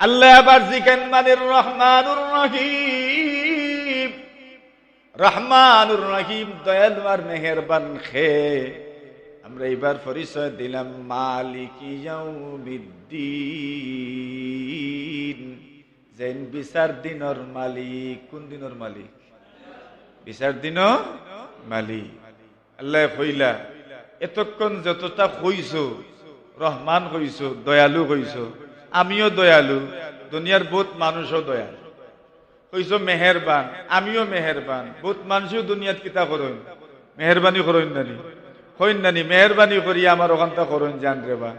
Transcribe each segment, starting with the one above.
আল্লাহ আবার জিকেন মানির রহমানুর রহিম। রহমানুর রহিম, দয়ালু আর মেহেরবান খে। আমরা এবার পরিচয় দিলাম, মালিক ইয়াউমিদ্দিন। যেন বিচার দিনর মালিক, কোন দিনর মালিক? বিচার দিন মালিক। আল্লাহ কইলা, এতক্ষণ যতটা কইছো রহমান কইছো দয়ালু কইছো আমিও দয়ালু, দুনিয়ার বহুত মানুষও দয়ালু। কইছো মেহেরবান, আমিও মেহেরবান। বহুত মানুষও দুনিয়াত কিতা করুন। মেহরবানি করুন নানি। হইন নানি, মেহরবানি করি আমার ওখানটা করুন জান রে বা।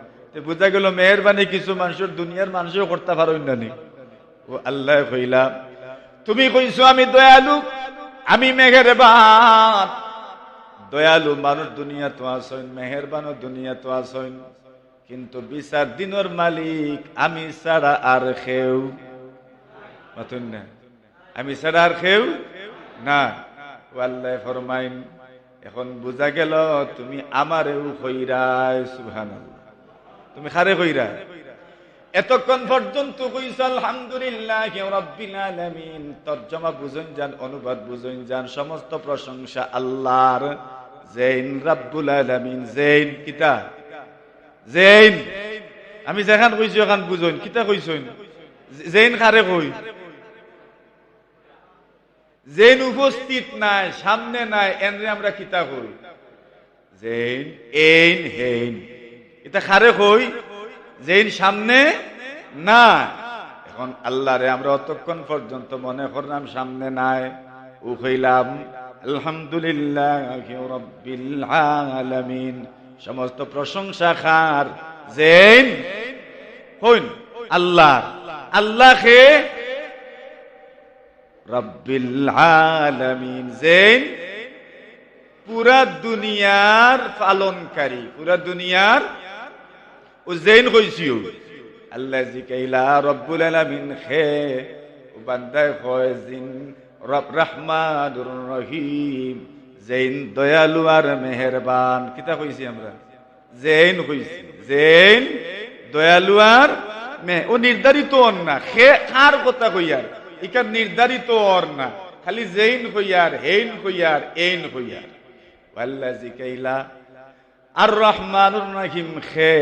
বুঝা গেল মেহরবানি কিছু মানুষের দুনিয়ার মানুষও করতে পারুন নানি। ও আল্লাহ কইলা, তুমি কইছো আমি দয়ালু, আমি মেহেরবান। দয়ালু মানুষ দুনিয়া তো আসইন মেহেরবানও দুনিয়া তো আসইন কিন্তু বিচার দিনের মালিক আমি ছাড়া আর খেউ মাতুন না। আমি ছাড়া আর খেউ না। ও আল্লাহ ফরমাইন, এখন বুঝা গেল তুমি আমারেও কইরাই সুহান তুমি খারে কইরা এতক্ষণ পর্যন্ত কইছ, আলহামদুলিল্লাহ রব্বিল আলামিন। তর্জমা বুঝুন যান, অনুবাদ বুঝুন যান, সমস্ত প্রশংসা আল্লাহর। জৈন রাব্বুল আলামিন জৈন কিতা জৈন আমি যেখান কইছি ওখান বুঝুন কিতা কইছইন জৈন খারে কই? জেইন উপস্থিত নাই, সামনে নাই, এনরে আমরা কিতা কই? জেইন এইন হেইন এটা খারে কই? জেইন সামনে না এখন আল্লাহরে আমরা অতক্ষণ পর্যন্ত মনে করলাম সামনে নাই। ও কইলাম, আলহামদুলিল্লাহ আলামিন। সমস্ত প্রশংসা খার। জৈন হইন আল্লাহ। আল্লাহ খে রব্বিল আলামিন। জৈন পুরা দুনিয়ার পালনকারী। পুরা দুনিয়ার ও জৈন কইছিও আল্লাহ জিকাইলা রব্বুল আলামিন খে বান্দায় কয় জিন রব রহমানুর রহিম। জৈন দয়ালু আর মেহেরবান। কিতা কইছি আমরা? জৈন কইছি। জৈন দয়ালু আর ও নির্ধারিত অর না খে কার কথা কইয়ার। ইকার নির্ধারিত অর না, খালি জৈন কইয়ার, হেইন কইয়ার, এইন কইয়ার। আল্লাহ জিকাইলা আর রহমানুর রহিম খে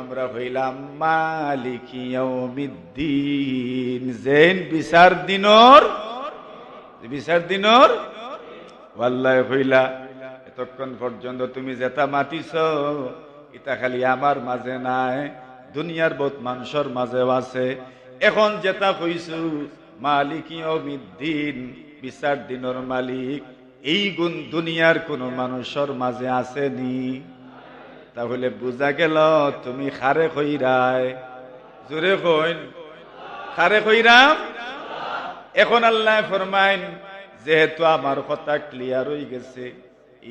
আমরা হইলাম মালিক ইয়াউমিদ্দিন। জেন বিচার দিনর বিচার দিনর ওয়াল্লাহ হইলা, এতক্ষণ পর্যন্ত তুমি যেটা মাতিছ, এটা খালি আমার মাঝে নাই, দুনিয়ার বহুত মানুষের মাঝেও আছে। এখন যেটা কইছু, মালিক ইয়াউমিদ্দিন, বিচার দিনর মালিক, এই গুণ দুনিয়ার কোন মানুষের মাঝে আসেনি। তাহলে বুঝা গেল তুমি খারে কইরায় জোরে কইন, খারে কইরাম এখন আল্লাহ ফরমাইন যেহেতু আমার কথা ক্লিয়ার হয়ে গেছে,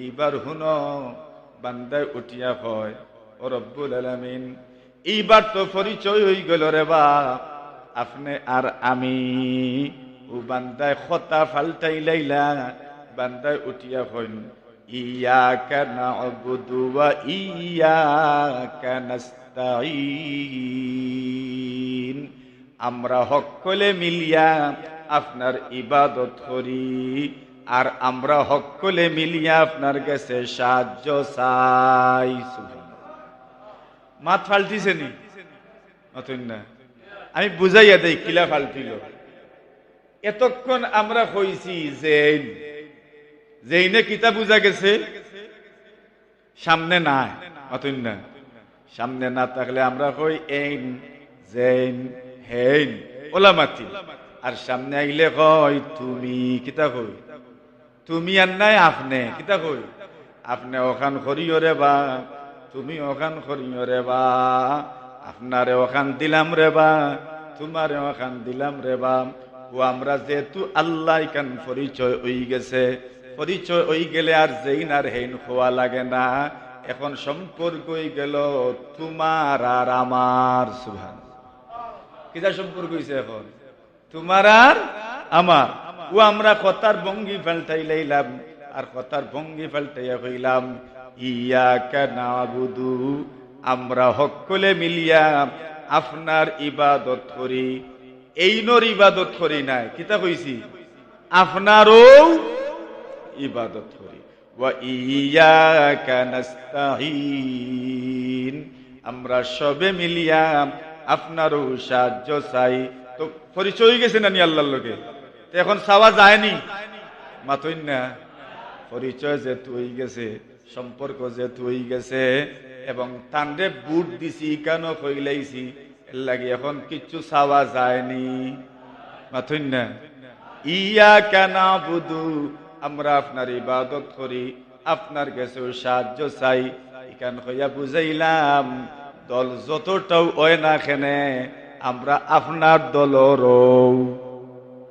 এইবার হুন বান্দায় উঠিয়া হয় ও রব্বুল আলামিন, এইবার তো পরিচয় হয়ে গেল রে বা আপনি আর আমি। ও বান্দায় খতা ফাল্টাই লাইলা বান্দায় উঠিয়া হইন ইয়াকা না'বুদু ওয়া ইয়াকা নাস্তাঈন। আমরা সকলে মিলিয়া আপনার ইবাদত করি। আর আমরা সকলে মিলিয়া আপনার কাছে সাহায্য চাই। মাত ফাল্টিছে নি? নতুন না। আমি বুঝাইয়া দেই, কিলা ফাল্টিল এতক্ষণ আমরা কইছি জেইন। জেইনে কিতা বুঝা গেছে? সামনে নাই। নতুন না। সামনে না থাকলে আমরা কই এইন জেইন, হেইন ওলামাতি আর সামনে আইলে কই তুমি কিতা কই? তুমি আর নাই, আপনি কিতা কই? আপনি ওখান করিও রে বা, তুমি ওখান করিও রে বা, আপনারে ওখান দিলাম রে বা, তোমারে ওখান দিলাম রে বা। ও আমরা যেহেতু আল্লাহ কান পরিচয় হই গেছে, পরিচয় হই গেলে আর যেইন আর হেইন খোয়া লাগে না। এখন সম্পর্ক হয়ে গেল তোমার আর আমার সুভান কিতা সম্পর্ক হয়েছে এখন? তোমার আর আমার। ও আমরা কথার ভঙ্গি পাল্টাই লাইলাম আর কথার ভঙ্গি পাল্টাইয়া হইলাম ইয়া নাবুদু আমরা সকলে মিলিয়া আপনার ইবাদত করি। এই নর ইবাদত করি নাই, কিতা কইছি? আপনারও ইবাদত করি। আমরা সবে মিলিয়া আপনারও সাহায্য চাই। তো পরিচয় হয়ে গেছে না নি আল্লাহর লোকে তো এখন চাওয়া যায়নি? মাতই না, পরিচয় যে তুই গেছে, সম্পর্ক যে তুই গেছে, এবং তান্ডে বুট দিছি, কেন কইলাইছি এর লাগি এখন কিচ্ছু চাওয়া যায়নি। মাথুন না ইয়া কেন বুধু আমরা আপনার ইবাদত করি, আপনার কাছে সাহায্য চাই। এখান হইয়া বুঝাইলাম, দল যতটাও ওই না খেনে আমরা আপনার দলরও।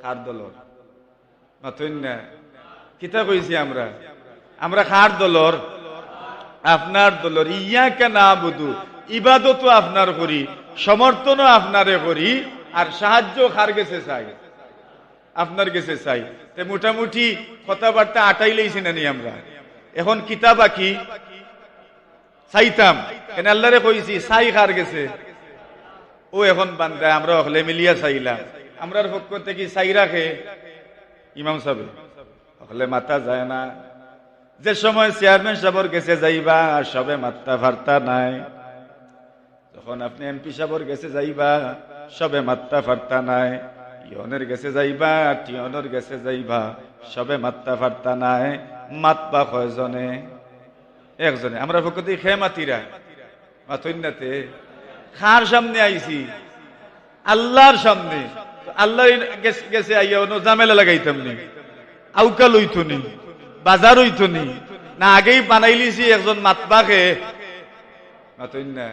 কার দলর? মাথুন না? কিতা কইছি আমরা? আমরা খার দলর? আপনার দলর। ইয়া না বুধু ইবাদতও আপনার করি, সমর্থনও আপনারে করি, আর সাহায্য খার গেছে চাই? আপনার গেছে চাই। তে মোটামুটি কথাবার্তা আটাই লইছি নানি আমরা। এখন কিতাব আঁকি চাইতাম। কেন আল্লাহরে কইছি, চাই খার গেছে ও এখন বান্দা, আমরা হলে মিলিয়া চাইলাম। আমরার পক্ষ থেকে চাই রাখে ইমাম সাহেব। হলে মাথা যায় না। যে সময় চেয়ারম্যান সাহেবের গেছে যাইবা, সবে মাত্রা ফার্তা নাই। যখন আপনি এমপি সাহেবের গেছে যাইবা, সবে মাত্রা ফার্তা নাই। ইয়নের গেছে যাইবা, টিয়নের গেছে যাইবা, সবে মাত্রা ফার্তা নাই। মাতবা কয়জনে? একজনে। আমরা পক্ষতে খে মাতিরা মাতন্যাতে খার সামনে আইছি। আল্লাহর সামনে। আল্লাহ গেছে আইয়া অন্য জামেলা লাগাইতাম নি। আউকা লইতো নি, বাজার হইতো নি। আগেই বানাইলিছি একজন মাতবাকে। মাতই না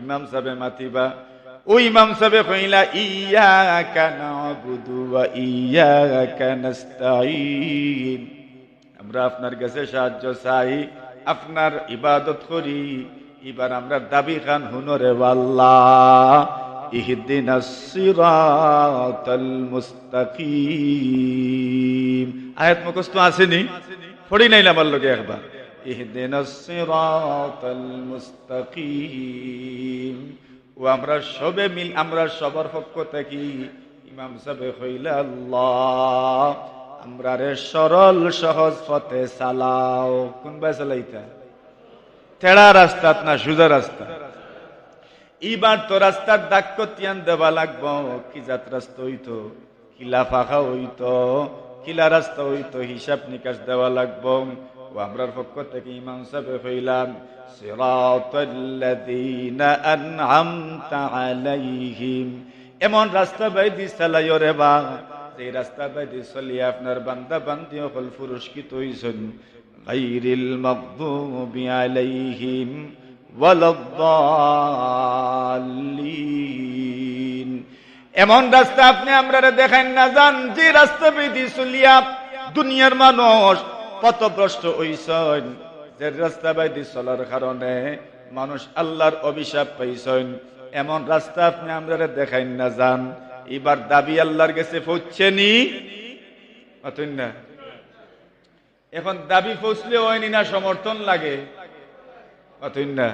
ইমাম সাহেবে মাতিবা। ও ইমাম সাহেবে কইলা ইয়া কানা বুধু ইয়া কানাস্তাইন আমরা আপনার কাছে সাহায্য চাই, আপনার ইবাদত করি। এবার আমরা দাবি খান, হুনরে আল্লাহ ইহদিন মুস্তাকিম। আয়াত মুখস্থ আসেনি? পড়ি নাই আমার লোকে একবার। ইহদিন মুস্তাকিম। ও আমরা সবে মিল, আমরা সবার পক্ষ থেকে ইমাম সাহেব হইলে আল্লাহ আমরা রে সরল সহজ পথে চালাও। কোনবা চালাইতা? তেড়া রাস্তাত না সোজা রাস্তা। এইবার তো রাস্তার দাগ তিয়ান দেওয়া লাগবো, কি জাত রাস্তা হইতো কিলা ফাঁকা হইতো কিলা রাস্তা হইতো, হিসাব নিকাশ দেওয়া লাগবো। ও আমরার পক্ষ থেকে ইমাম সাহেব হইলাম এমন রাস্তা বাইদি চালাইও রে বা, যে রাস্তা বাইদি চলিয়ে আপনার বান্দা বান্দি হল পুরস্কৃত হইছেন। গাইরিল মাগদুবি আলাইহিম ওয়ালাদ্দাল্লিন এমন রাস্তা আপনি আমরা দেখান না যান যে রাস্তা বেদি চলিয়া দুনিয়ার মানুষ পথভ্রষ্ট হইছেন, যে রাস্তা বাইদি চলার কারণে মানুষ আল্লাহর অভিশাপ পাইছেন। এমন রাস্তা আপনি আমরা দেখাই না যান এবার দাবি আল্লাহর কাছে পৌঁছেনি। না। এখন দাবি পৌঁছলে হয়নি না সমর্থন লাগে? না।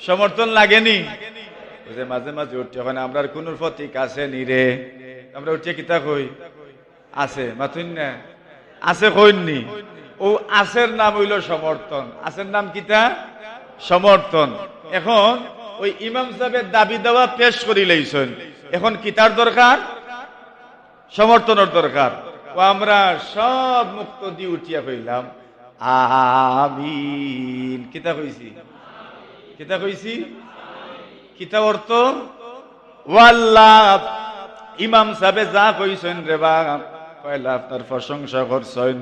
সমর্থন লাগেনি? যে মাঝে মাঝে উঠছে ওখানে আমরা কোন প্রতীক আছে নি রে। আমরা উঠছে কিতা কই? আছে মাথুন না। আছে কইননি? ও আসের নাম হইল সমর্থন। আসের নাম কিতা? সমর্থন। এখন ওই ইমাম সাহেবের দাবি দেওয়া পেশ করি লইছেন এখন কিতার দরকার? সমর্থনের দরকার। ও আমরা সব মুক্ত দিয়ে উঠিয়া কইলাম আমিন। কিতা কইছি? কিতা কইছি? কিতা অর্থ? ওয়াল্লাহ, ইমাম সাহেবে যা কইছেন রে বা কয়লা আপনার প্রশংসা করছেন,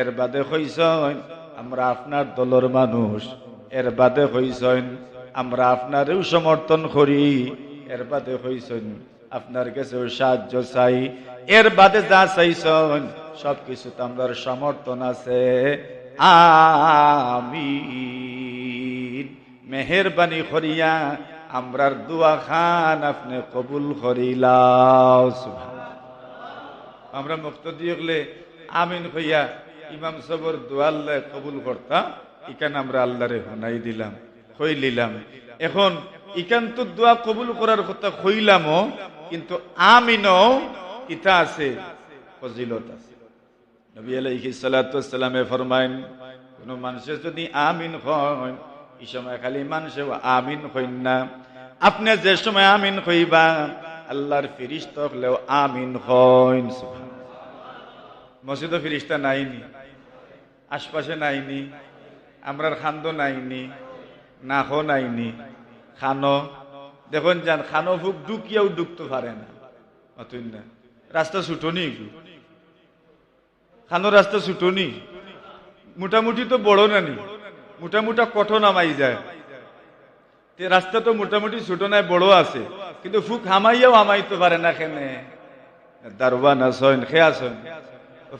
এর বাদে কইছেন, আমরা আপনার দলের মানুষ, এর বাদে কইছেন, আমরা আপনারও সমর্থন করি, এর বাদে কইছেন আপনার কাছে সাহায্য চাই। এর বাদে যা চাইছেন, সবকিছু তো আমার সমর্থন আছে। আমি মেহরবানি করিয়া আমরার দোয়া খান আপনি কবুল করিলাও আমরা মুক্ত দিয়ে আমিন হইয়া ইমাম সবর দোয়া কবুল করতাম। ইকান আমরা আল্লাহরে হনাই দিলাম হই লিলাম। এখন ইকান্ত দোয়া কবুল করার কথা হইলামও কিন্তু আমিনও কিতা আছে, ফজিলত আছে। নবী আলাইহি সাল্লাতু সাল্লামে ফরমাইন কোন মানুষের যদি আমিন হয়, এই সময় খালি মানুষে আমিন হইন না। আপনি যে সময় আমিন হইবা, আল্লাহর ফিরিস্ত হলেও আমিন হইন মসজিদও ফিরিস্তা নাইনি, আশপাশে নাইনি, আমরার খান্দ নাইনি নাখো নাইনি খানো দেখুন, যান খানো ফুক ডুকিয়াও ডুকতে পারে না। না। রাস্তা ছুটনি খানো রাস্তা ছুটনি। মোটামুটি তো বড় নানি মোটামুটা কঠো নামাই যায়। রাস্তা তো মোটামুটি ছোট নাই বড় আছে। কিন্তু ফুক হামাইয়াও হামাইতে পারে না কেনে। দারোয়ান আসেন খে আসেন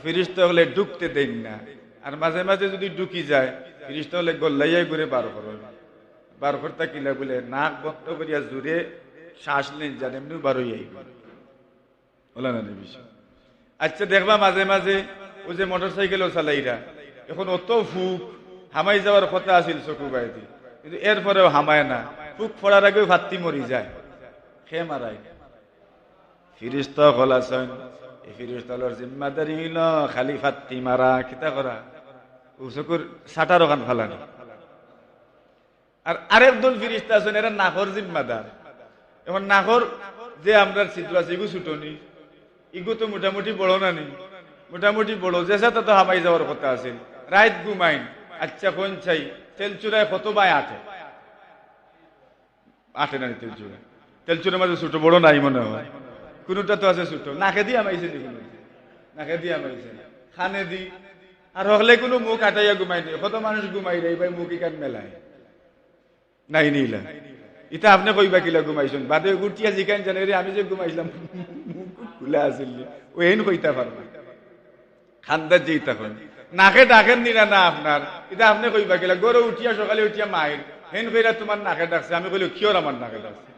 ফিরিস্ত হলে ডুকতে দেন না। আর মাঝে মাঝে যদি ডুকি যায়, ফিরিস্ত হলে গল্লাইয়াই করে বার করেন। বার করতে কিলা বলে নাক বন্ধ করিয়া জুড়ে শ্বাস নেন যান এমনি বার বিষয় আচ্ছা দেখবা মাঝে মাঝে ও যে মোটর সাইকেলও চালাইরা এখন অত ফুক, হামাই যাওয়ার কথা আছিল চকু বাইদি কিন্তু এরপরেও হামায় না। ফুক ফোড়ার আগেও ভাত্তি মরি যায়। খে মারাই ফিরিস্ত হলাসন এই ফিরিস্তলর জিম্মাদারি হইল খালি ফাত্তি মারা, কিতা করা? ও চকুর সাটার ওখান ফালানি। আর আরেক দল ফিরিস্তা আছেন, এরা নাকর জিম্মাদার। এখন নাকর যে আমরা চিত্র আছে, ইগু ছুটনি। ইগু তো মোটামুটি বড় নানি। মোটামুটি বড় যেসা তো হামাই যাওয়ার কথা আছে। রাইত ঘুমাইন আচ্ছা কোন চাই? তেল চুরায় কত বাই আটে? আটে নানি তেল চুরা তেল চুরের মাঝে ছোট বড় নাই মনে হয়। কোনোটা তো আছে ছোট। নাকে দিয়ে আমাইছে নি কোনো নাকে দিয়ে আমাইছে খানে দি। আর হলে কোনো মুখ আটাইয়া ঘুমাই নি কত মানুষ ঘুমাই রে ভাই মুখ ইকান মেলায়। নাই নিলা। ইটা আপনি কইবা কিলা ঘুমাইছেন? বাদে গুটিয়া জিকান জানেরে আমি যে ঘুমাইছিলাম মুখ খুলে আসিল ও এন কইতা পারবা খান্দার যে তখন নাকে ডাকেন নিলা না আপনার এটা আপনি কইবা কিলা গরু উঠিয়া, সকালে উঠিয়া মায়ের হেন কইরা তোমার নাকে ডাকছে। আমি কইলে কিয়র আমার নাকে ডাকছে?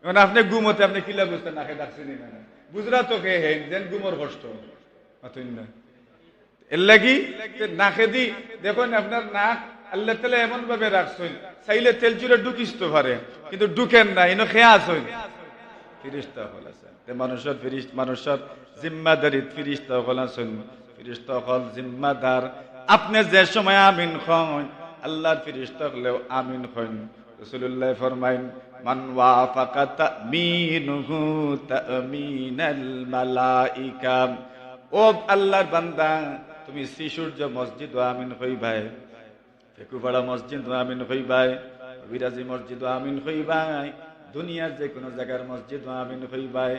এখন আপনি ঘুমতে আপনি কিলা বুঝতে নাকে ডাকছে নি না বুঝরা তো কে হেন, যেন ঘুমর কষ্ট। অতই না। এর লাগি নাকে দি, দেখুন আপনার নাক আল্লাহ তালা এমন ভাবে রাখছেন, চাইলে তেল চুরে ঢুকিস তো পারে, কিন্তু ঢুকেন না ইনো খেয়া আসেন ফিরিস্তা হল আছেন। মানুষের ফিরিস মানুষের জিম্মাদারি ফিরিস্তা হল আছেন। ফিরিস্তা হল জিম্মাদার। আপনি যে সময় আমিন খন আল্লাহর ফিরিস্তা হলেও আমিন হন। রসুল্লাহ ফরমাইন, মান ওয়াফাকা তামিনুহু তামিনাল মালাইকা। ও আল্লাহর বান্দা, তুমি শ্রীসূর্য মসজিদ আমিন হইবাই। ফেকুপাড়া মসজিদ আমিন হইবাই, বিরাজি মসজিদ আমিন হইবাই, দুনিয়ার যে কোনো জায়গার মসজিদ আমিন হইবাই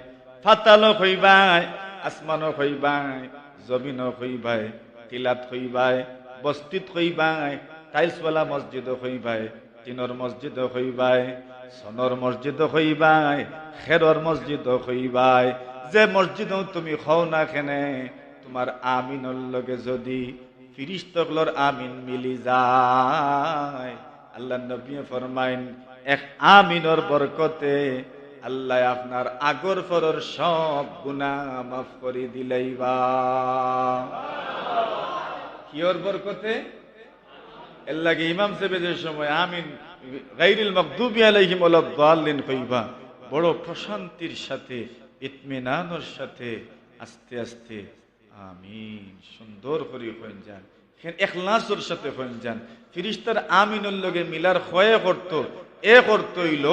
ফাতালো হইবাই আসমানো হইবাই, জমিনও হইবাই টিলাত হইবাই, বস্তিত হইবাই, টাইলসওয়ালা মসজিদ হইবাই, টিনর মসজিদ হইবাই, সনর মসজিদ হইবাই, খেরর মসজিদ হইবাই। যে মসজিদ তুমি হও না খেনে তোমার আমিনর লগে যদি ফিরিস্তকলর আমিন মিলি যায়। আল্লাহ নবী ফরমাইন, এক আমিনর বরকতে আল্লাহ আপনার আগর ফরর সব গুণা মাফ করে দিলাইবা কিয়র বরকতে? এর লাগে ইমাম সাহেবের সময় আমিন, গাইরিল মকদুবি আলাইহিম ওয়ালাদ দাল্লিন কইবা, বড় প্রশান্তির সাথে, ইতমিনানোর সাথে, আস্তে আস্তে আমিন, সুন্দর করে হইন যান। এখলাসের সাথে হইন যান। ফিরিস্তার আমিনুর লগে মিলার হয়ে করতো, এ করতো হইল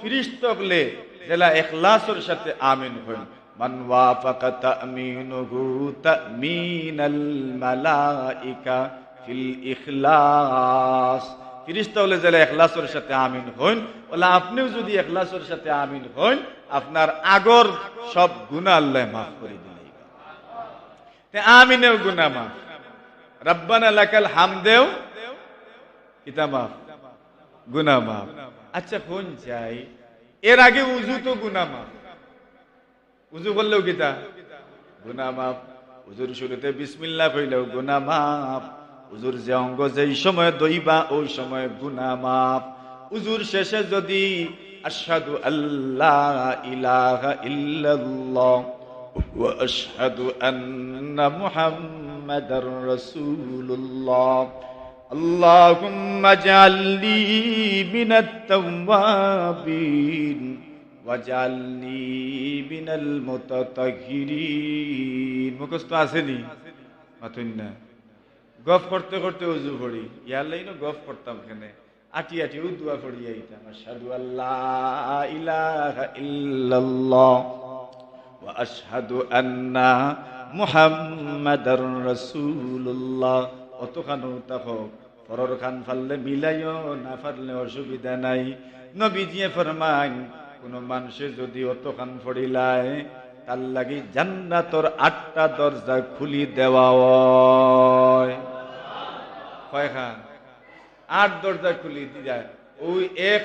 ফিরিস্তকলে জেলা এখলাসের সাথে আমিন হইন। মান ওয়াফাকা তামিনুহু তামিনাল মালাইকা ফিল ইখলাস। ফিরিস্তা হলে জেলা এখলাসের সাথে আমিন হইন। ওলা আপনিও যদি এখলাসের সাথে আমিন হইন, আপনার আগর সব গুনাহ আল্লাহ মাফ করে আমিনেও গুনা মাফ। রব্বানা লাকাল হামদেও ইতা মাফ? গুনা মাফ। আচ্ছা কোন চাই। এর আগে উজু তো গুনা মাফ। উজু করলেও কিতা? গুনা মাফ। উজুর শুরুতে বিসমিল্লাহ কইলেও গুনা মাফ। উজুর যে অঙ্গ যেই সময় দইবা, ওই সময় গুনা মাফ। উজুর শেষে যদি আশহাদু আল্লাহ ইলাহা ইল্লাল্লাহ واشهد ان محمد رسول الله اللهم اجعلني من التوابين واجعلني من المتطهرين মুখস্থ আসেনি মাতুন না গফ করতে করতে উজু পড়ি ইয়ার লাইনও গফ করতাম কেনে আটি আটি ও দোয়া পড়ি আইতাম আশহাদু আল্লাহ ইলাহা ইল্লাল্লাহ ওয়া আশহাদু আন্না মুহাম্মাদার রাসূলুল্লাহ। অতখানো তাহক পরর খান ফাললে মিলাইও না ফাললে অসুবিধা নাই। নবীজিয়ে ফরমান কোন মানুষে যদি অত খান ফড়িলায়, তার লাগি জান্নাতর আটটা দরজা খুলি দেওয়া হয়। খান? আট দরজা খুলি দিয়া ওই এক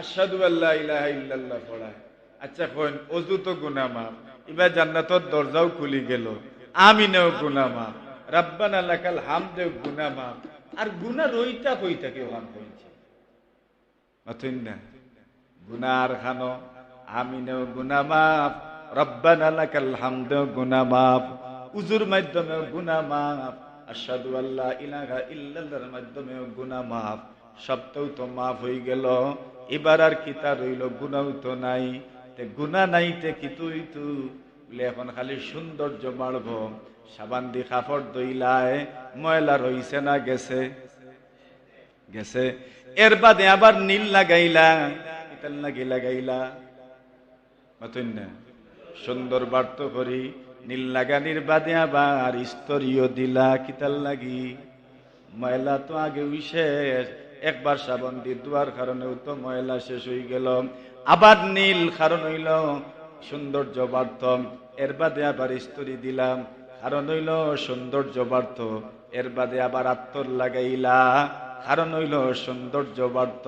আসাদু আল্লাহ ইলাহা ইল্লাল্লাহ পড়ায়। আচ্ছা কইন, অজু তো গুনাহ মাফ। এবার জান্নাতর দরজাও খুলি গেল। আমিনেও গুনাহ মাফ রাব্বানা লাকাল হামদেও গুনাহ মাফ আর গুনাহ রইতা কই থাকে ওখান হইছে মাথুন না। গুনার খানো, আমিনেও গুনাহ মাফ রব্বানা লাকাল হামদেও গুনাহ মাফ উজুর মাধ্যমেও গুনাহ মাফ আশহাদু আল্লাহ ইলাহা ইল্লাল্লাহর মাধ্যমেও গুনাহ মাফ সবটাও তো মাফ হয়ে গেল। এবার আর কিতা রইল? গুনাও তো নাই। গুনা নাই তে কি তুই তু? বলে এখন খালি সৌন্দর্য বাড়ব সাবান দি কাপড় দইলায়, ময়লা রইছে না গেছে? গেছে। এর বাদে আবার নীল লাগাইলা, ইতাল লাগি লাগাইলা। সুন্দর বার্ত করি নীল লাগানির বাদে আবার স্তরীয় দিলা, কিতাল লাগি। ময়লা তো আগে শেষ একবার সাবান দিয়ে দুয়ার কারণেও তো ময়লা শেষ হয়ে গেল। আবার নীল কারণ হইল সৌন্দর্য বার্থ এর বাদে আবার স্তরি দিলাম কারণ হইল সৌন্দর্য বার্থ এর বাদে আবার আত্মর লাগাইলা কারণ হইল সৌন্দর্য বার্থ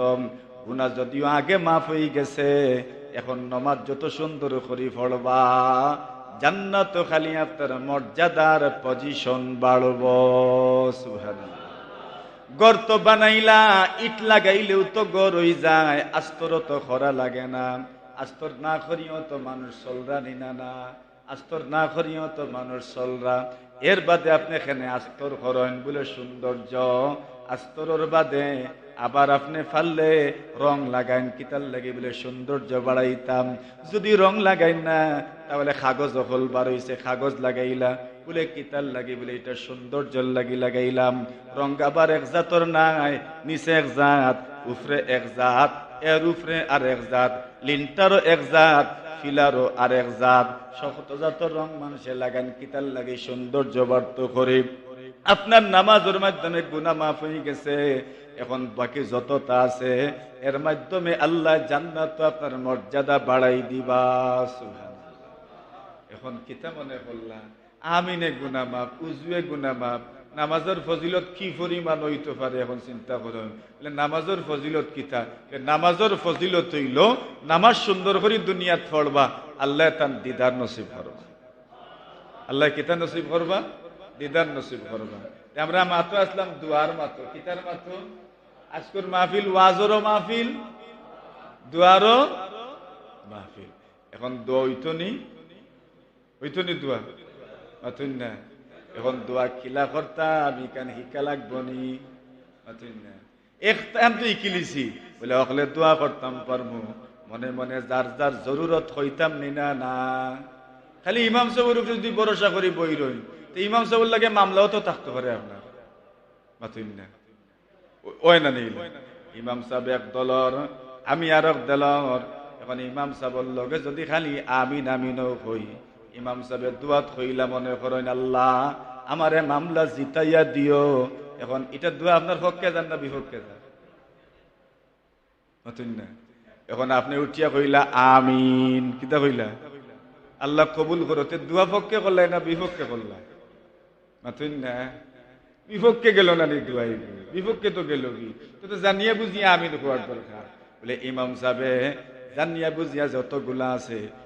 গুণা যদিও আগে মাফ হয়ে গেছে, এখন নমাজ যত সুন্দর করি ফড়বা জান্নাত খালি আপনার মর্যাদার পজিশন বাড়ব, সুবহানাল্লাহ। গর্ত বানাইলা, ইট লাগাইলেও তো হয়ে যায়। আস্তর তো খরা লাগে না। আস্তর না করিও তো মানুষ চলরা নিনা না আস্তর না করিও তো মানুষ চলরা। এর বাদে আপনি এখানে আস্তর করেন বলে সৌন্দর্য। আস্তরের বাদে আবার আপনি ফাললে রং লাগাইন, কিতাল লাগে বলে সৌন্দর্য বাড়াইতাম। যদি রং লাগাইন না, তাহলে কাগজ হল বার হইছে, কাগজ লাগাইলা। বলে কিতাল লাগি? বলে, এটা সৌন্দর্য লাগি লাগাইলাম। রং আবার এক জাতর নাই, নিচে এক জাত, উফরে এক জাত, এর উফরে আর এক জাত, লিনটারও এক জাত, ফিলারও আর এক জাত। শত জাতর রং মানুষে লাগান কিতাল লাগে সৌন্দর্য বার্ত করে আপনার নামাজের মাধ্যমে গুনা মাফ হয়ে গেছে। এখন বাকি যতটা আছে, এর মাধ্যমে আল্লাহ জান্নাত আপনার মর্যাদা বাড়াই দিবা। এখন কিতা মনে করলা আমিনে গুনা মাপ উজুয়ে গুনা মাপ নামাজের ফজিলত কি পরিমাণ হইতে পারে এখন চিন্তা করুন। নামাজের ফজিলত কিতা? নামাজের ফজিলত হইল, নামাজ সুন্দর করে দুনিয়াত পড়বা, আল্লাহ তার দিদার নসিব করবা। আল্লাহ কিতা নসিব করবা? দিদার নসিব করবা। আমরা মাত্র আসলাম দুয়ার মাত্র। কিতার মাত্র? আজকের মাহফিল ওয়াজরও মাহফিল, দুয়ারও মাহফিল। এখন দোয়া হইতো নি? হইতো দোয়া? মাতুন না এখন দোয়া খিলা কর্তা, আমি কান শিকা লাগবো নি? মাতুন না একটাম তো ইকিলিছি। বলে, অকলে দোয়া করতাম পারমু। মনে মনে যার যার জরুরত হইতাম নি না না। খালি ইমাম সাহেবের যদি ভরসা করি বই রই, তো ইমাম সাহেবের লাগে মামলাও তো থাকতে পারে আপনার। মাতুন না ওই না নিল। ইমাম সাহেব এক দলর, আমি আর এক দলর। এখন ইমাম সাহেবের লগে যদি খালি আমিন আমিনও হই ইমাম সাহেবের দুয়াত হইলা মনে করেন, আল্লাহ, আমারে মামলা জিতাইয়া দিও। এখন এটা দোয়া আপনার পক্ষে যান না বিপক্ষে যান নতুন না। এখন আপনি উঠিয়া কইলা, আমিন। কিতা কইলা? আল্লাহ কবুল করতে দোয়া পক্ষে করলাই না বিপক্ষে করলা নতুন না। বিপক্ষে গেল না নি দোয়াই? বিপক্ষে তো গেল কি? তো তো জানিয়া বুঝিয়া আমিন হওয়ার দরকার। বলে, ইমাম সাহেবে, জানিয়া বুঝিয়া যতগুলা আছে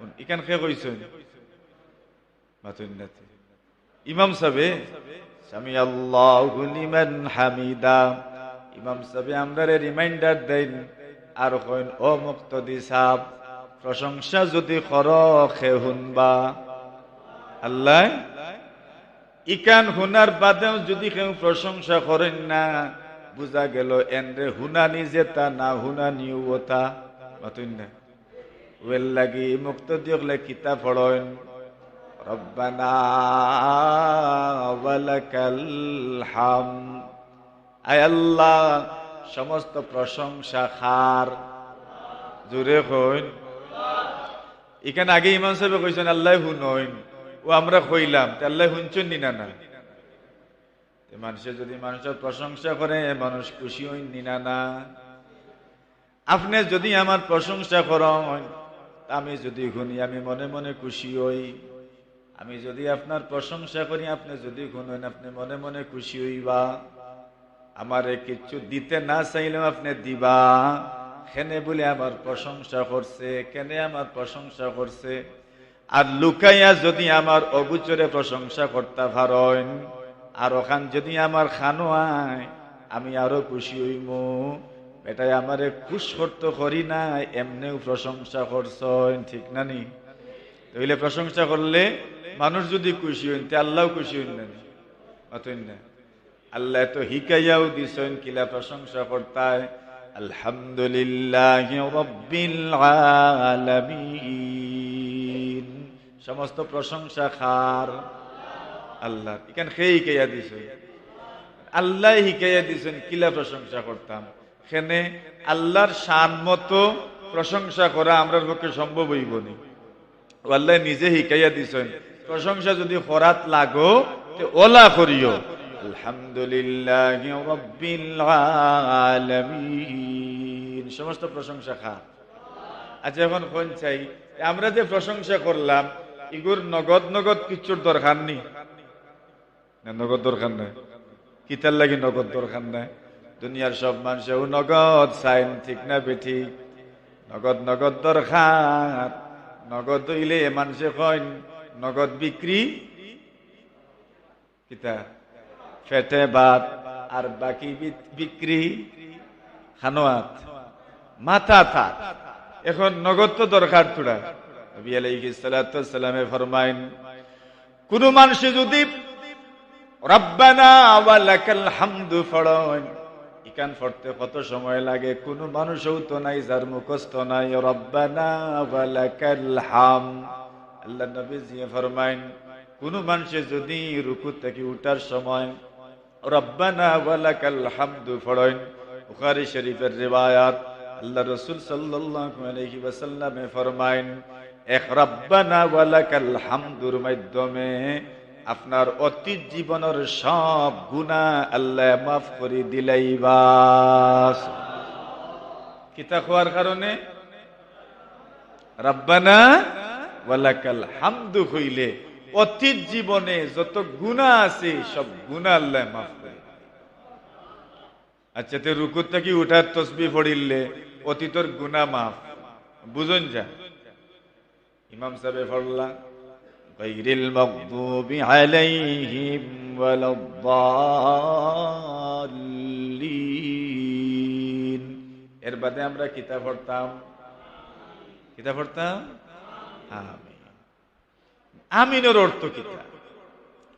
হুন- ইখান খে কইছেন? মাতুন নাতে ইমাম সাবে সামি আল্লাহ লিমান হামিদা। ইমাম সাবে আমরা রিমাইন্ডার দেন, আর কইন, ও মুক্তদি সাহ প্রশংসা যদি কর, খে হুনবা। আল্লাহ ইকান হুনার বাদেও যদি কেউ প্রশংসা করেন না, বুঝা গেল, এনরে হুনানি যেতা না হুনানি ওতা। মাতুন না ওয়েল লাগি মুক্ত দিয়কলে কিতাব পড়েন আল্লাহ, সমস্ত প্রশংসা খার। জোরে হইন এখানে আগে ইমান সাহেব কইছেন, আল্লাহ হুনইন ও আমরা কইলাম আল্লাহ শুনছেন নি না না? তে মানুষে যদি মানুষের প্রশংসা করে, মানুষ খুশি হইন নি না না? আপনি যদি আমার প্রশংসা করেন আমি যদি শুনি আমি মনে মনে খুশি হই। আমি যদি আপনার প্রশংসা করি, আপনি যদি শুনেন আপনি মনে মনে খুশি হইবা। আমারে কিচ্ছু দিতে না চাইলেও আপনি দিবা। কেনে বলে আমার প্রশংসা করছে, কেনে আমার প্রশংসা করছে। আর লুকাইয়া যদি আমার অগুচরে প্রশংসা করতে পারেন আর ওখান যদি আমার খানো আয়, আমি আরও খুশি হইমু। এটাই আমারে খুশ করতে করি না, এমনিও প্রশংসা করছেন, ঠিক না নি? তাইলে প্রশংসা করলে মানুষ যদি খুশি হইন, তে আল্লাহ খুশি হইন না নি? অতএন না। আল্লাহ তো হিকাইয়াও দিছেন, কিলা প্রশংসা করতায়, আলহামদুলিল্লাহ আলামিন। সমস্ত প্রশংসা খার আল্লাহ এখানে খেয়ে হিকাইয়া দিছেন? আল্লাহ হিকাইয়া দিছেন, কিলা প্রশংসা করতাম। এখানে আল্লাহর শান মতো প্রশংসা করা আমরার পক্ষে সম্ভব হইব নি। আল্লাহ নিজে হিকাইয়া দিছেন, প্রশংসা যদি করাত লাগো ওলা করিও। আলহামদুলিল্লাহ রব্বিল সমস্ত প্রশংসা খা আচ্ছা এখন কোন চাই। আমরা যে প্রশংসা করলাম, ইগুর নগদ নগদ কিচ্ছুর দরকার নেই। নগদ দরকার নাই। কিতার লাগি নগদ দরকার নাই। দুনিয়ার সব মানুষেও নগদ সাইন, ঠিক না বেঠিক নগদ নগদ দরকার নগদ হইলে মানুষে কইন, নগদ বিক্রি? কিতা? ফেটে বাদ আর বাকি বিক্রি? খানোয়াত। মাথা থাক, এখন নগদ তো দরকার তোরা কোন মানুষে যদি, রব্বানা লাকাল হামদু ফড়ন ইকান পড়তে কত সময় লাগে? কোন মানুষও তো নাই, যার মুখস্থ নাই। আল্লাহ নবী জিয়ে ফরমাইন, কোন মানুষে যদি রুকু থেকে উঠার সময় রব্বানা ওয়া লাকাল হামদু ফড়ন বুখারী শরীফের রিওয়ায়াত, আল্লাহ রাসূল সাল্লাল্লাহু আলাইহি ওয়াসাল্লামে ফরমাইন, এক রব্বানা ওয়া লাকাল হামদুর মাধ্যমে আপনার অতীত জীবনের সব গুণা আল্লাহ মাফ করে দিলাই বাস কিতা খোয়ার কারণে? রব্বানা ওয়ালাকাল হামদু হইলে অতীত জীবনে যত গুণা আছে সব গুণা আল্লাহ মাফ করে আচ্ছা তে রুকুর থেকে উঠার তসবি পড়িলে অতীতর গুণা মাফ? বুঝুন যা। ইমাম সাহেব পড়লা غير المغضوب عليهم ولا الضالين এর বাদে আমরা কিতাব পড়তাম কিতাব পড়তাম আমিন আমিনের অর্থ কিতা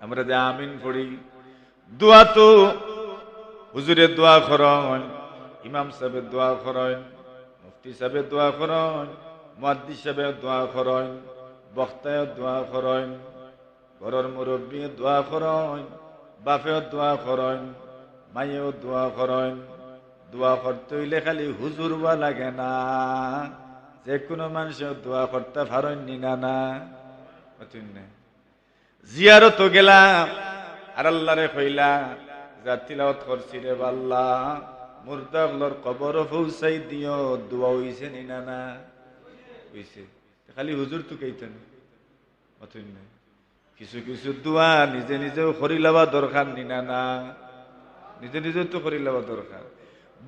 আমরা যে আমিন পড়ি দোয়া তো হুজুরের দোয়া করন ইমাম সাহেবের দোয়া করন মুফতি সাহেবের দোয়া করন মুয়াদ্দিস সাহেবের দোয়া করন বক্তায় দোয়া করন ঘরের মুরব্বী দোয়া করন বাপেও দোয়া করন মায়েও দোয়া করন দোয়া করতে হইলে খালি হুজুর বা লাগে না। যে কোনো মানুষের দোয়া করতে পারেন নি না না। না। জিয়ারত গেলাম, আর আল্লাহরে কইলা যা তিলাওয়াত করছি রে বাল্লা মুর্দাগুলোর কবর পৌঁছাই দিও, দোয়া হইছে নি না না? হইছে। খালি হুজুর তো কেইতেন? অথই নাই। কিছু কিছু দোয়া নিজে নিজেও করি লবা দরকার নি না নিজে নিজেও তো করি লবা দরকার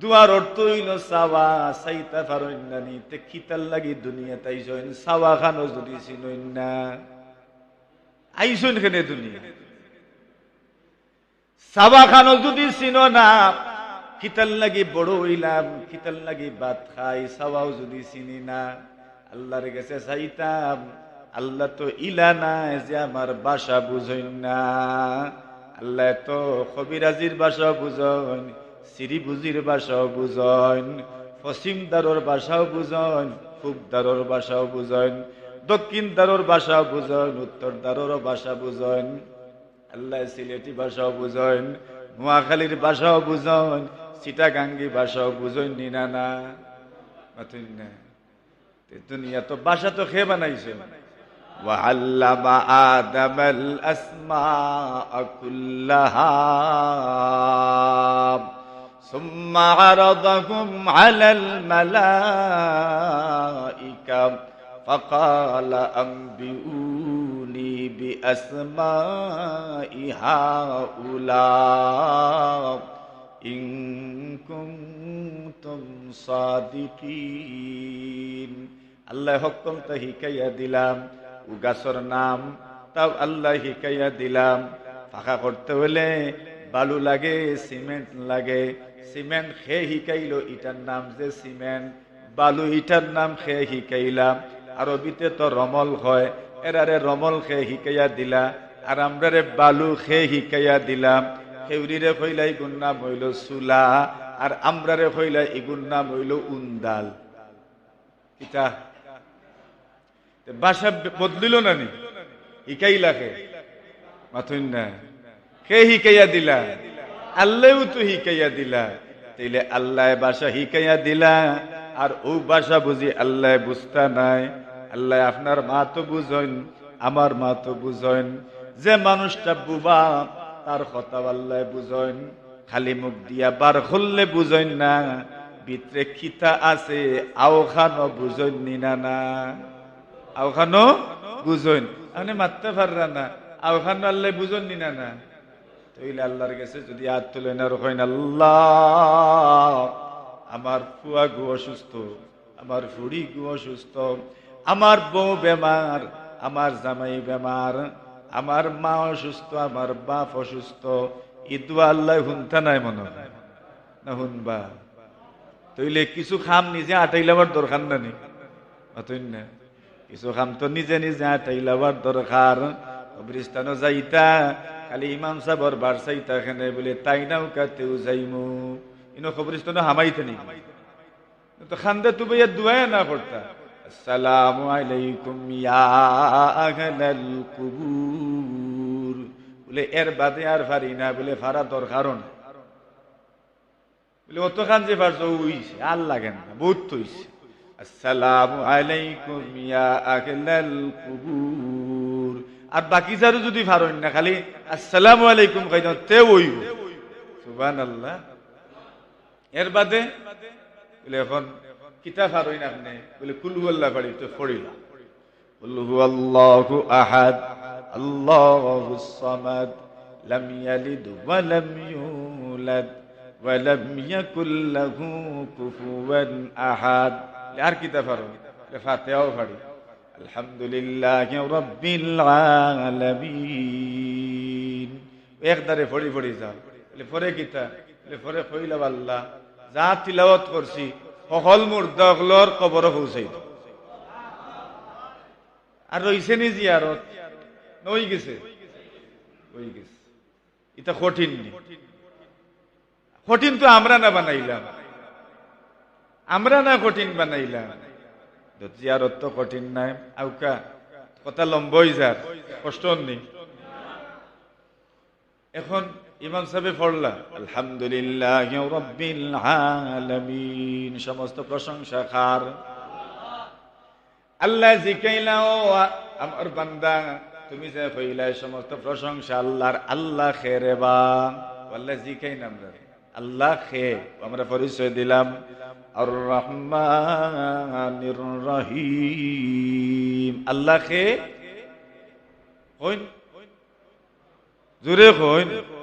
দুয়ার অর্থ হইল সাওয়া সাইতা ফারইন্নানি তে খিতাল লাগি দুনিয়া তাই জইন সাওয়া খানো যদি চিনইন না। আইসুন খেনে দুনিয়া? সাওয়া খানো যদি চিনো না। খিতাল লাগি বড় হইলাম খিতাল লাগি ভাত খাই সাওয়াও যদি চিনি না। আল্লাহর কাছে চাইতাম, আল্লাহ তো ইলা নাই যে আমার বাসা বুঝইন না। আল্লাহ তো কবিরাজির বাসা বুঝইন সিরি বুজির বাসাও বুঝইন পশ্চিম দ্বারর বাসাও বুঝইন পূব দ্বারর বাসাও বুঝইন দক্ষিণ দ্বারর বাসাও বুঝইন উত্তর দ্বারর ভাষা বুঝইন, আল্লাহ সিলেটি ভাষাও বুঝইন, নোয়াখালীর ভাষাও বুঝইন, চিটাগাঙ্গি ভাষাও বুঝইন নিনা না। না। দুনিয়া তো বাসা তো খেয়ে বানাইছে وعلم آدم الأسماء كلها ثم عرضهم على الملائكة فقال أنبئوني بأسماء هؤلاء সাদিকিন। আল্লাহ হকম তো হিকাইয়া দিলাম ও গাছর নাম তাও আল্লাহ হিকাইয়া দিলাম। ফাঁকা করতে হলে বালু লাগে, সিমেন্ট লাগে। সিমেন্ট খে হিকাইল, ইটার নাম যে সিমেন্ট, বালু ইটার নাম খে হিকাইলাম। আরবিতে তো রমল হয়, এরারে রমল খে হিকাইয়া দিলা। আর আমরারে বালু খে হিকাইয়া দিলাম। খেউরিরে ফইলাই গুন্না বইল সুলা। আর আমরারে কইলাই ইগুন নাম হইল উন্দাল। কিতা বাসা বদলিল না নি? হিকাইলা খে মাথুন না। কে হিকাইয়া দিলা? আল্লাহ তো হিকাইয়া দিলা। তাইলে আল্লাহ বাসা হিকাইয়া দিলা। আর ও বাসা বুঝি আল্লাহ বুঝতা নাই। আল্লাহ আপনার মা তো বুঝইন, আমার মা তো বুঝইন। যে মানুষটা বুবা, তার কথা আল্লাহ বুঝইন। খালি মুখ দিয়া বার খুললে বুঝইন না, ভিতরে খিতা আছে, আও খানো বুঝইন না আও খানো বুঝইন। আপনি মারতে পাররা না, আও খানো আল্লাহ বুঝইন নিনা না তৈলে আল্লাহর কাছে যদি হাত তুলেন আর হইন আল্লাহ, আমার ফুয়া গু অসুস্থ, আমার ফুড়ি গু অসুস্থ, আমার বউ বেমার, আমার জামাই বেমার, আমার মা অসুস্থ, আমার বাপ অসুস্থ ইদু আল্লাহ হুনতা নাই মনে না হুনবা। তইলে কিছু খাম নিজে আটাইলাবার দরকার না নি? অতই কিছু খাম তো নিজে নিজে আটাইলাবার দরকার। কবরিস্তানও যাইতা, খালি ইমাম সাহর বার চাইতা খানে বলে, তাই নাও কাতেও যাইমু? ইনো কবরিস্তানও হামাইতে নি। তো খান্দে তু ভাইয়া দুয়ায় না পড়তা আসসালামু আলাইকুম ইয়া আহলাল কুবুর। বলে, এর বাদে আর ফারি না, বলে, ফারা দরকারও না বলে অতখান যে পারছ উইছে, আর লাগে না, বহুত তৈছে। আসসালামু আলাইকুম ইয়া আহলাল কুবুর। আর বাকি যদি ফারন না, খালি, আসসালামু আলাইকুম কই তে ওইব। সুবহানাল্লাহ। এর বাদে, বলে, এখন কিতা ফারইন আপনি? বলে, কুল হুয়াল্লাহ পড়ি তো পড়িলা কুল হুয়াল্লাহু আহাদ। الله الصمد لم يلد ولم يولد ولم يكن له كفوا أحد আর কি পারো ফাতেহাও পারি আলহামদুলিল্লাহ রব্বিল আলামিন একদারে ফড়ি ফড়ি যাও বলে ফরে কিতা বলে ফরে কইলাম আল্লাহ যা তিলাওয়াত করছি সকল মুর্দাগলর কবর পৌঁছাই দাও আর রইছে নি জিয়ারত এটা কঠিন কঠিন তো আমরা না বানাইলাম। আমরা না কঠিন বানাইলাম। জিয়ারত তো কঠিন নাই। আউকা কথা লম্বই যার কষ্ট নেই এখন ইমাম সাহেব পড়লা, আলহামদুলিল্লাহ রব্বিল সমস্ত প্রশংসা খার। আল্লাহ জিকাইলাও আমার বান্দা তুমি যে কইলা সমস্ত প্রশংসা আল্লাহর, আল্লাহ খে রে বা। আল্লাহ জিকাই নাম আল্লাহ খে, আমরা পরিচয় দিলাম। আর রহমান রহিম। আল্লাহ খে? হইন জোরে কইন